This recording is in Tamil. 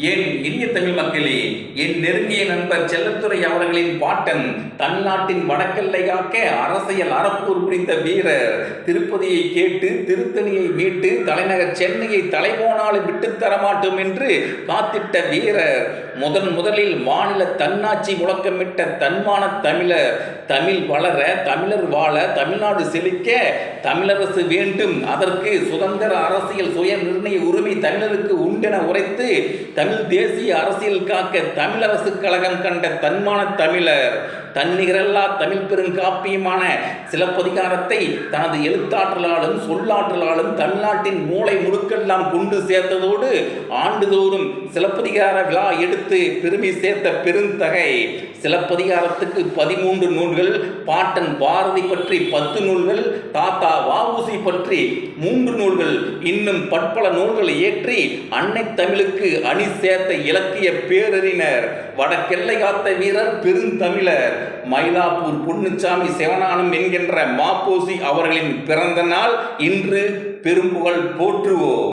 என் இனிய தமிழ் மக்களே என் நெருங்கிய நண்பர் செல்லத்துறை அவர்களின் பாட்டன் தமிழ்நாட்டின் வடக்கெல்லையாக்க அரசியல் அறப்பூர் புரிந்த வீரர். திருப்பதியை கேட்டு திருத்தணியை மீட்டு தலைநகர் சென்னையை தலைபோனாலும் விட்டுத் தரமாட்டோம் என்று காத்திட்ட வீரர். முதன் முதலில் மாநில தன்னாட்சி முழக்கமிட்ட தன்மான தமிழர். தமிழ் வளர தமிழர் வாழ தமிழ்நாடு செழிக்க தமிழரசு வேண்டும். அதற்கு சுதந்திர அரசியல் சுய நிர்ணய உரிமை தமிழருக்கு உண்டென உரைத்து தமிழ் தமிழ் தேசிய அரசியல் காக்க தமிழரசு கழகம் கண்ட தன்மான தமிழர் தன்னிகரல்லா தமிழ் பெருங்காப்பியமான சிலப்பதிகாரத்தை தனது எழுத்தாற்றலாலும் சொல்லாற்றலாலும் தமிழ்நாட்டின் மூளை முழுக்கெல்லாம் கொண்டு சேர்த்ததோடு ஆண்டுதோறும் சிலப்பதிகார விழா எடுத்து பெருமை சேர்த்த பெருந்தகை. சிலப்பதிகாரத்துக்கு பதிமூன்று நூல்கள் பாட்டன் பாரதி பற்றி பத்து நூல்கள் தாத்தா வாவூசி பற்றி மூன்று நூல்கள். இன்னும் பற்பல நூல்களை ஏற்றி அன்னை தமிழுக்கு அணி சேர்த்த இலக்கிய பேரறிஞர் வடக்கெல்லை காத்த வீரர் பெருந்தமிழர். மயிலாப்பூர் பொன்னுச்சாமி சிவனானம் என்கின்ற மாப்போசி அவர்களின் பிறந்த நாள் இன்று பெரும்புகழ் போற்றுவோம்.